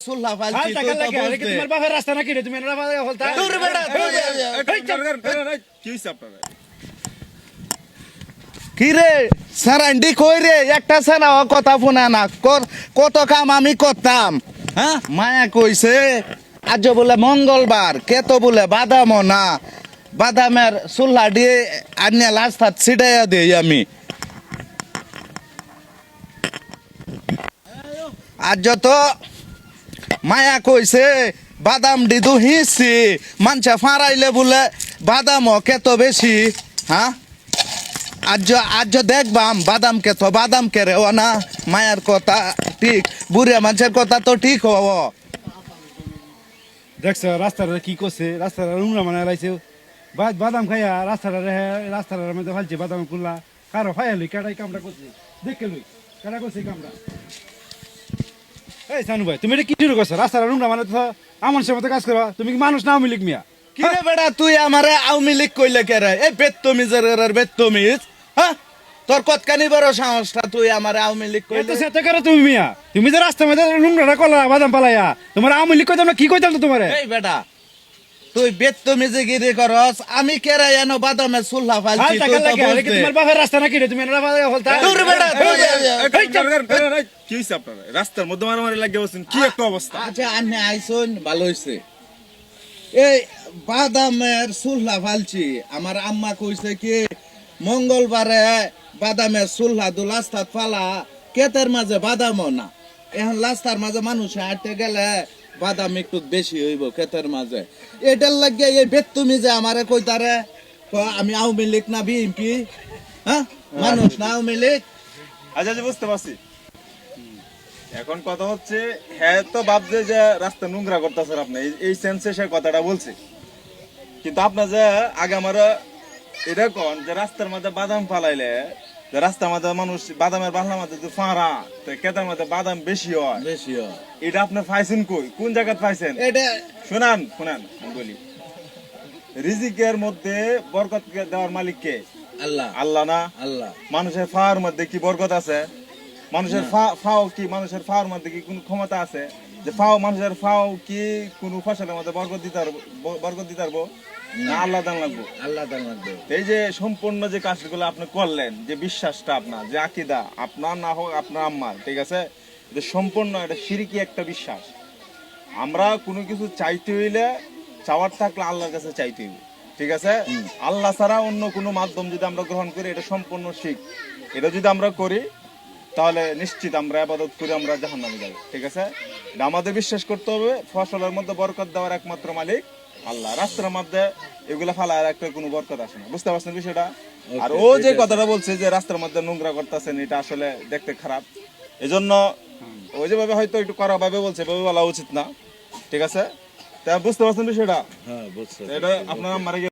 তো কি কি কি সারান্ডি কই রে? একটা সারা ও কথা শোনা না। কত কাম আমি করতাম হ্যাঁ? মায়া কইছে আজ বলে মঙ্গলবার কেত বলে বাদাম না। বাদামের চুল্লা দিয়ে আনিয়ে লাস্তাত ছিটাইয়া দিই আমি। আজ তো মায়া কইছে, বাদাম দি দুহিছি মানছে ফাঁড়াইলে বলে বাদাম কেত বেশি হ্যাঁ আজ আজ দেখবাম বাদাম কে তো বাদাম কে রে ও না? মায়ের কথা ঠিক বুড়িয়া মানুষের কথা তো ঠিক হব দেখছ, রাস্তাটা কি করছে? রাস্তাটা নোংরা মানে লাইছে বাদ বাদাম খাইয়া রাস্তাটা রেহে রাস্তাটার মধ্যে ফালছে বাদাম কুল্লা। কারও লই কেটাই কামটা করছে? দেখে লই কেটা করছে কামটা এই সানু ভাই তুমি এটা কি শুরু করছ? রাস্তাটা নোংরা মানে তো আমার সাথে কাজ করো তুমি কি মানুষ না মিলিক মিয়া? কি রে বেটা তুই আমারে আওয়ামী লীগ কইলে কে রে? এই বেত্তমিজের বেত্তমিজ হ্যাঁ? তোর কতখানি বড় সাহসটা তুই আমারে আওয়ামী লীগ এত তো সেটা করো তুমি মিয়া? তুমি যে রাস্তার মধ্যে নোংরাটা করলা বাদাম পালাইয়া তোমার কইতাম না কি কইতাম তো তোমারে? এই বেটা তুই বেত্তমিজে গিরি করস আমি কে রে এনো বাদামে সুল্লা ফালছি টাকা তুই তো লাগে আরে কি বুঝতে। তোমার বাপের রাস্তা নাকি রে? তুমি এনে রাস্তা হলতা দূর বেটা, তুই- কি হয়েছে আপনারা? রাস্তার মধ্যে মারামারি লাগিয়ে বলছেন কি একটা অবস্থা? আচ্ছা আন্নে আইসুন ভালো হইছে। এই বাদামের সুল্লা ফালছি। আমার আম্মা কইছে কি মঙ্গলবারে বাদামের সুল্লা দু লাস্তাত ফালা কেতের মাঝে বাদামও না। এখন লাস্তার মাঝে মানুষ হাঁটতে গেলে বাদাম একটু বেশি হইব ক্ষেতের মাঝে। এটার লাগে এই বেতুমি যে আমারে কইতারে ক আমি আওয়ামী লীগ না বিএনপি? হ্যাঁ? মানুষ না আওয়ামী লীগ? আচ্ছা আচ্ছা বুঝতে পারছি। এখন কথা হচ্ছে হ্যাঁ তো ভাবছে যে রাস্তা নোংরা করতেছেন আপনি। এই- সেন্সে সে কথাটা বলছে। কিন্তু আপনার যে আগে আমার এটা কন যে রাস্তার মধ্যে বাদাম ফালাইলে রাস্তার মধ্যে মানুষ বাদামের বাংলা মধ্যে ফাঁড়া তো কেতার মধ্যে বাদাম বেশি হয়। বেশি হয়। এটা আপনি পাইছেন কই? কোন জায়গায় পাইছেন? এটা শুনান শুনান বলি। রিজিকের মধ্যে বরকত দেওয়ার মালিক কে? আল্লাহ। আল্লাহ না? আল্লাহ। মানুষের ফাওয়ার মধ্যে কি বরকত আছে? মানুষের ফাও কি মানুষের ফাওয়ার মধ্যে কি কোনো ক্ষমতা আছে? যে ফাও মানুষের ফাও কি কোনো ফসলের মধ্যে বরকত দিতে বরকত দিতে পারব? না আল্লাহ দান লাগবো। আল্লাহ লাগবে। এই যে সম্পূর্ণ যে কাজগুলো আপনি করলেন যে বিশ্বাসটা আপনার যে আকিদা আপনার না হোক আপনার আম্মার ঠিক আছে? এটা সম্পূর্ণ এটা সিরিকি একটা বিশ্বাস। আমরা কোনো কিছু চাইতে হইলে চাওয়ার থাকলে আল্লাহর কাছে চাইতে হইবে ঠিক আছে? আল্লাহ ছাড়া অন্য কোনো মাধ্যম যদি আমরা গ্রহণ করি এটা সম্পূর্ণ শিখ। এটা যদি আমরা করি তাহলে নিশ্চিত আমরা আবাদত করে আমরা জাহান নামে যাব ঠিক আছে? এটা আমাদের বিশ্বাস করতে হবে ফসলের মধ্যে বরকত দেওয়ার একমাত্র মালিক আল্লাহ। রাস্তার মধ্যে এগুলা ফালার একটা কোনো বরকত আসে না। বুঝতে পারছেন বিষয়টা? আর ও যে কথাটা বলছে যে রাস্তার মধ্যে নোংরা করতেছেন এটা আসলে দেখতে খারাপ। এজন্য ওই যেভাবে হয়তো একটু করা ভাবে বলছে ভাবে বলা উচিত না। ঠিক আছে? তা বুঝতে পারছেন বিষয়টা? হ্যাঁ বুঝছ। এটা আপনার আমার